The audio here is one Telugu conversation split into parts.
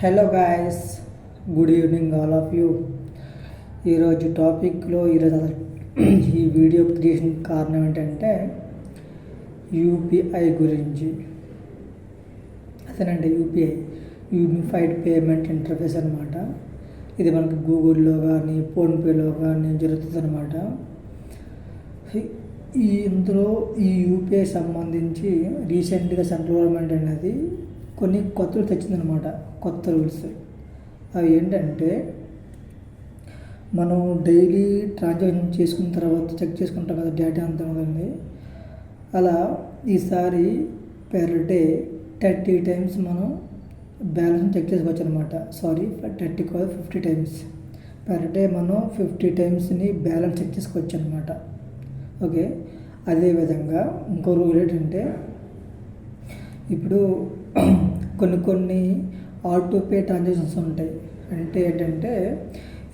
Hello guys good evening all of you ఈరోజు టాపిక్లో ఈరోజు ఈ వీడియో క్రియేషన్ కారణం ఏంటంటే యూపీఐ గురించి. అదేనండి యూపీఐ యూనిఫైడ్ పేమెంట్ ఇంటర్ఫేస్ అనమాట ఇది మనకి గూగుల్లో కానీ ఫోన్పేలో కానీ జరుగుతుంది అనమాట ఈ ఇందులో ఈ యూపీఐ సంబంధించి రీసెంట్గా సెంట్రల్ గవర్నమెంట్ అనేది కొన్ని కొత్త తెచ్చిందనమాట కొత్త రూల్స్. అవి ఏంటంటే మనం డైలీ ట్రాన్సాక్షన్ చేసుకున్న తర్వాత చెక్ చేసుకుంటాం కదా డేటా అంతా ఉంది అలా ఈసారి పెర్ డే థర్టీ టైమ్స్ మనం బ్యాలెన్స్ చెక్ చేసుకోవచ్చు అనమాట సారీ థర్టీ కాదు ఫిఫ్టీ టైమ్స్. పెర్ డే మనం ఫిఫ్టీ టైమ్స్ని బ్యాలెన్స్ చెక్ చేసుకోవచ్చు అనమాట ఓకే అదేవిధంగా ఇంకో రూల్ ఏంటంటే ఇప్పుడు కొన్ని కొన్ని ఆటో పే ట్రాన్సాక్షన్స్ ఉంటాయి. అంటే ఏంటంటే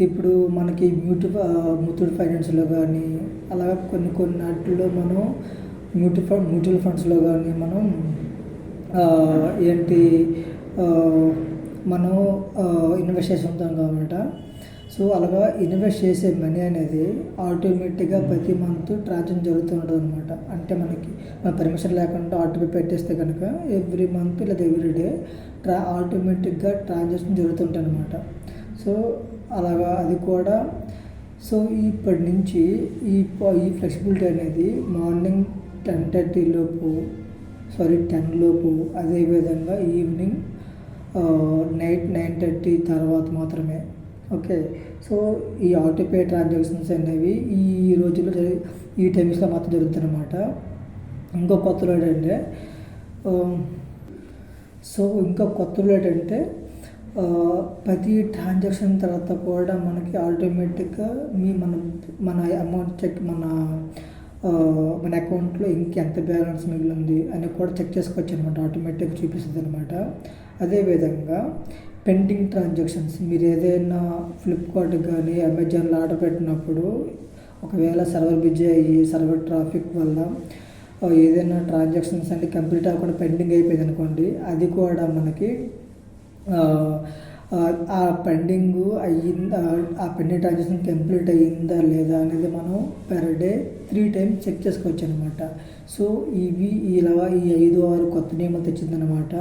ఇప్పుడు మనకి మ్యూచువల్ ముత్తూట్ ఫైనాన్స్లో కానీ అలాగే కొన్ని కొన్ని వాటిల్లో మనం మ్యూచువల్ ఫండ్ మ్యూచువల్ ఫండ్స్లో కానీ మనం ఏంటి మనం ఇన్వెస్ట్ చేసి ఉంటాం కాబట్టి సో అలాగా ఇన్వెస్ట్ చేసే మనీ అనేది ఆటోమేటిక్గా ప్రతి మంత్ ట్రాన్సాక్షన్ జరుగుతూ ఉంటుంది అనమాట అంటే మనకి మన పర్మిషన్ లేకుండా ఆటోపే పెట్టేస్తే కనుక ఎవ్రీ మంత్ లేదా ఎవ్రీ డే ట్రా ఆటోమేటిక్గా ట్రాన్సాక్షన్ జరుగుతుంటాయి అనమాట సో అలాగా అది కూడా సో ఇప్పటి నుంచి ఈ ఈ ఫ్లెక్సిబిలిటీ అనేది మార్నింగ్ టెన్ థర్టీ లోపు సారీ టెన్ లోపు అదేవిధంగా ఈవినింగ్ నైట్ నైన్ థర్టీ తర్వాత మాత్రమే ఓకే. సో ఈ ఆటోపే ట్రాన్సాక్షన్స్ అనేవి ఈ రోజుల్లో ఈ టైమ్స్లో మాత్రం జరుగుతుందన్నమాట ఇంకో ఇంకో కొత్తలో ఏంటంటే సో ఇంకా కొత్తలో ఏంటంటే ప్రతి ట్రాన్సాక్షన్ తర్వాత కూడా మనకి ఆటోమేటిక్గా మీ మన మన అమౌంట్ చెక్ మన మన అకౌంట్లో ఇంకెంత బ్యాలెన్స్ మిగిలింది అని కూడా చెక్ చేసుకోవచ్చు అనమాట ఆటోమేటిక్గా చూపిస్తుంది అనమాట అదేవిధంగా పెండింగ్ ట్రాన్సాక్షన్స్ మీరు ఏదైనా ఫ్లిప్కార్ట్ కానీ అమెజాన్లో ఆర్డర్ పెట్టినప్పుడు ఒకవేళ సర్వర్ బిజీ అయ్యి సర్వర్ ట్రాఫిక్ వల్ల ఏదైనా ట్రాన్సాక్షన్స్ అంటే కంప్లీట్ అవ్వకుండా పెండింగ్ అయిపోయింది అనుకోండి అది కూడా మనకి ఆ పెండింగ్ అయ్యిందా ఆ పెండింగ్ ట్రాన్సాక్షన్ కంప్లీట్ అయ్యిందా లేదా అనేది మనం per day three times check చేసుకోవచ్చు అనమాట సో ఇవి ఇలా ఈ ఐదు ఆరు కొత్త నియమాలు తెచ్చిందనమాట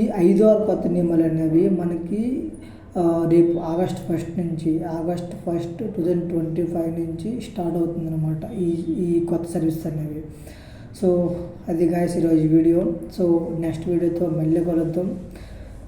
ఈ ఐదు ఆరు కొత్త నియమాలు అనేవి మనకి రేపు ఆగస్ట్ ఫస్ట్ నుంచి August first two thousand twenty five నుంచి స్టార్ట్ అవుతుందన్నమాట ఈ ఈ కొత్త సర్వీస్ అనేవి. సో అది గాయస్ ఈరోజు వీడియో. సో నెక్స్ట్ వీడియోతో మళ్ళీ కలుద్దాం.